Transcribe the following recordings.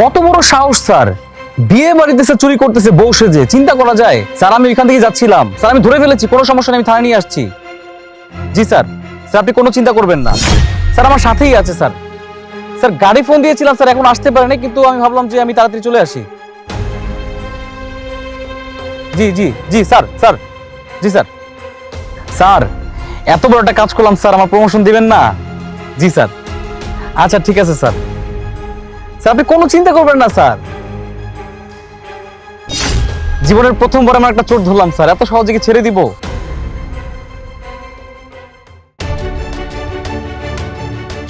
কত বড় সাহস, স্যার? বিয়ে বাড়িতে স্যার চুরি করতেছে, বউ সেজে। চিন্তা করা যায়। স্যার, আমি এখান থেকে যাচ্ছিলাম। স্যার, আমি ধরে ফেলেছি, কোনো সমস্যা নেই, আমি থানায় নিয়ে আসছি। জি, স্যার। স্যার, আপনি কোনো চিন্তা করবেন না। স্যার, আমার সাথেই আছে, স্যার। স্যার, গাড়ি ফোন দিয়েছিলাম, স্যার, এখন আসতে পারেনি, কিন্তু আমি ভাবলাম যে আমি তাড়াতাড়ি চলে আসি। জি জি জি, স্যার স্যার, জি, স্যার। স্যার, এত বড় একটা কাজ করলাম, স্যার, আমার প্রমোশন দিবেন না? জি, স্যার। আচ্ছা ঠিক আছে, স্যার। স্যার, আপনি কোনো চিন্তা করবেন না, স্যার। জীবনের প্রথমবার আমার একটা চোট ধরলাম, স্যার। এত সহজে কি ছেড়ে দিব?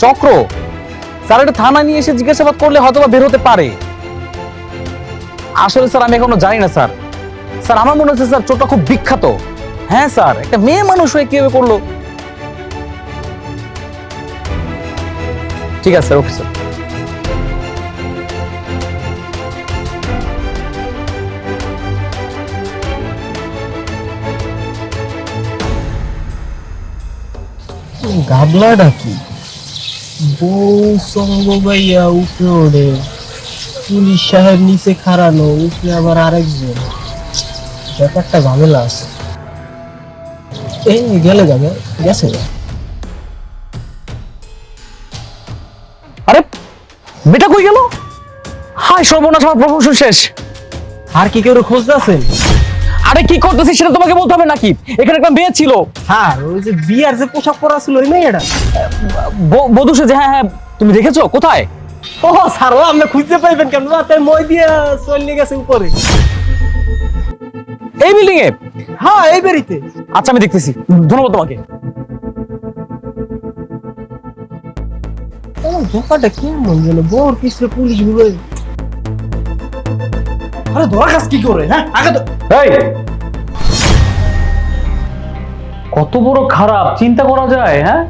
চক্র, স্যার, এটা থানা নিয়ে এসে জিজ্ঞাসাবাদ করলে হয়তো বা বের হতে পারে। আসলে, স্যার, আমি এখনও জানি না, স্যার। স্যার, আমার মনে হচ্ছে, স্যার, চোরটা খুব বিখ্যাত। হ্যাঁ স্যার, একটা মেয়ে মানুষ হয়ে কীভাবে করল? ঠিক আছে, স্যার, ওকে, স্যার। গাবলাটা কি? বউ সঙ্গ গাইয়া উপরে ওড়ে। পুলিশ সাহেব নিচে খাড়ানো উপরে আবার আরেকজন। ব্যাপারটা ঝামেলা আছে। এই গেলে যাবে গেছে। আরে বেটা কই গেল? হাই সর্বনাশ আমার প্রমোশন শেষ। আর কি কেউ খোঁজ আছেন আরে কি করতেছিস সেটা তোমাকে বলতে হবে নাকি? এখানে একটা মেয়ে ছিল। হ্যাঁ ওই যে বিয়ার যে পোশাক পরা ছিল ওই মেয়েটা। বধূ হ্যাঁ হ্যাঁ তুমি দেখেছ? কোথায়? ও স্যার ও আপনি খুঁজতে পাইবেন কেন? রাতে মই দিয়ে চলে গেছে উপরে। এই বিল্ডিং এ হ্যাঁ এই বেরিতে আচ্ছা আমি দেখতেছি। ধন্যবাদ তোমাকে। ব্যাপারটা কেমন যেন বউর পিছনে পুলিশগুলো আরে ধরা কাজ কি করে হ্যাঁ? আগে তো এই! কত বড় খারাপ, চিন্তা করা যায় হ্যাঁ?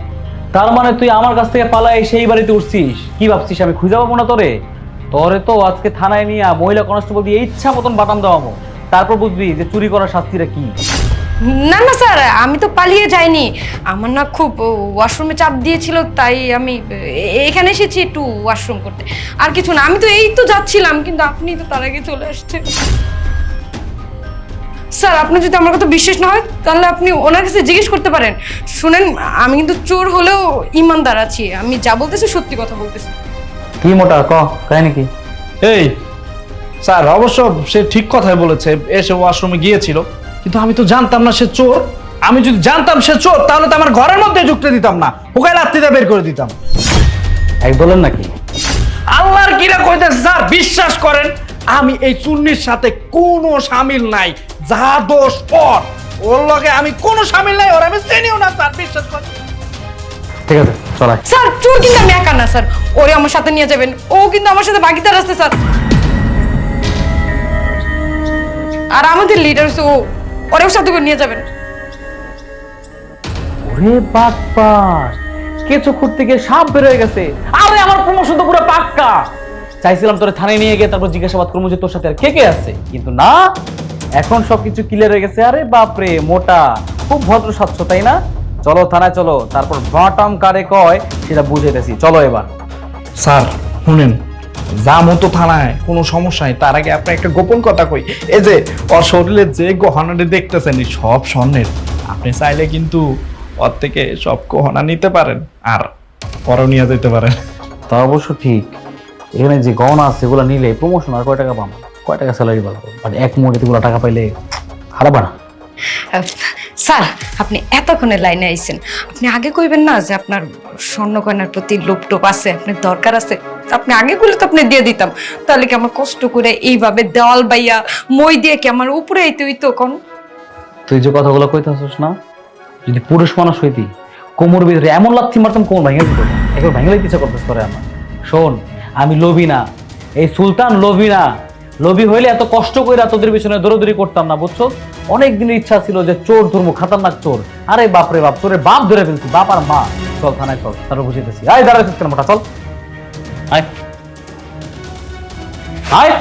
তার মানে তুই আমার কাছ থেকে পালাই সেই বাড়িতে উঠছিস। কি ভাবছিস, আমি খুঁজে পাবো না তোরে? তোরে তো আজকে থানায় নিয়ে মহিলা কনস্টেবল দিয়ে ইচ্ছা মতন বাটাম দেওয়াবো তারপর বুঝবি যে চুরি করার শাস্তিটা কি। না না স্যার আমি তো পালিয়ে যাইনি। আমার না খুব ওয়াশরুমে চাপ দিয়েছিল তাই আমি এখানে এসেছি একটু ওয়াশরুম করতে। আর কিছু না আমি তো এই তো যাচ্ছিলাম কিন্তু আপনি তো তার আগে চলে আসছেন। স্যার আপনার যদি আমার কথা বিশ্বাস না হয় তাহলে আপনি ওনার কাছে জিজ্ঞেস করতে পারেন। শুনেন আমি কিন্তু চোর হলেও ইমানদার আছি আমি যা বলতেছি সত্যি কথা বলতেছি। কি মোটা ক তাই নাকি? এই স্যার অবশ্য সে ঠিক কথাই বলেছে এসে ওয়াশরুমে গিয়েছিল। কিন্তু আমি তো জানতাম না সে চোর। আমি যদি জানতাম সে চোর তাহলে তো আমার ঘরের মধ্যে ঢুকতে দিতাম না। ওকে রাত্রিতে বের করে দিতাম। এক বলেন নাকি? আল্লাহর কিরা কইতেছে স্যার বিশ্বাস করেন আমি এই চুন্নির সাথে কোনো সামিল নাই। যা দোষ পর ওর লগে আমি কোনো সামিল নাই ওর আমি চিনিও না স্যার বিশ্বাস করেন। ঠিক আছে চলাই স্যার চোর কিন্তু আমি একা না স্যার। ওরে আমার সাথে নিয়ে যাবেন। ও কিন্তু আমার সাথে বাগিদার আসছে স্যার। আর আমাদের লিডার ও। ওরেও সাথে করে নিয়ে যাবেন। ওরে বাপ্পার কেঁচো খুঁড়তে থেকে সাপ বের হয়ে গেছে? আরে আমার প্রমোশন তো পুরো পাক্কা। চাইছিলাম তোরে থানায় নিয়ে গিয়ে তারপর জিজ্ঞাসাবাদ করব যে তোর সাথে আর কে কে আছে। কিন্তু না এখন সবকিছু ক্লিয়ার হয়ে গেছে। আরে বাপরে মোটা খুব ভদ্র স্বচ্ছ তাই না? চলো থানায় চলো। তারপর বাটাম কারে কয় সেটা বুঝাইতেছি। চলো এবার। স্যার শুনেন। যা মতো থানায় কোনো সমস্যা নেই। তার আগে আপনি একটা গোপন কথা কই। এই যে ওর শরীরে যে গহনাটি দেখতেছেন সব স্বর্ণের আপনি চাইলে কিন্তু ওর থেকে সব গহনা নিতে পারেন আর পরও নিয়ে যেতে পারেন। তা অবশ্য ঠিক। এখানে যে গহনা আছে সেগুলো নিলে প্রমোশন আর কয় টাকা পাবো? কয় টাকা স্যালারি পাবো বাট এক মুহূর্তে এগুলো টাকা পাইলে হারাবা না। আহ, স্যার, আপনি এতক্ষণে লাইনে আইছেন। আপনি আগে কইবেন না যে আপনার স্বর্ণ গয়নার প্রতি লোপ টোপ আছে, আপনার দরকার আছে। আপনি আগে করলে তো আপনি দিয়ে দিতাম। তাহলে কি আমার কষ্ট করে এইভাবে দেওয়াল বাইয়া, মই দিয়ে কি আমার উপরে আইতে হইতো কোন তুই যে কথাগুলো কইতাছিস না, যদি পুরুষ মানুষ হইতি, কোমর ভিতরে এমন লাথি মারতাম, কোমর ভেঙে দিত। একবার ভেঙে দিতে করতেছ করে আমার। শোন, আমি লোভী না। এই সুলতান লোভী না। লোভী হইলে এত কষ্ট কইরা তোদের পিছনে দৌড়দৌড়ি করতাম না বুঝছ অনেক দিনের ইচ্ছা ছিল যে চোর ধর্ম খাতারনাক চোর। আরে বাপরে বাপ তোরে বাপ ধরে ফেলছি, বাপ আর মা। চল থানায়, চল, তারপর বুঝিতেছি আয় দাঁড়াইছিস কেন মোটা চল। আয়। আয়।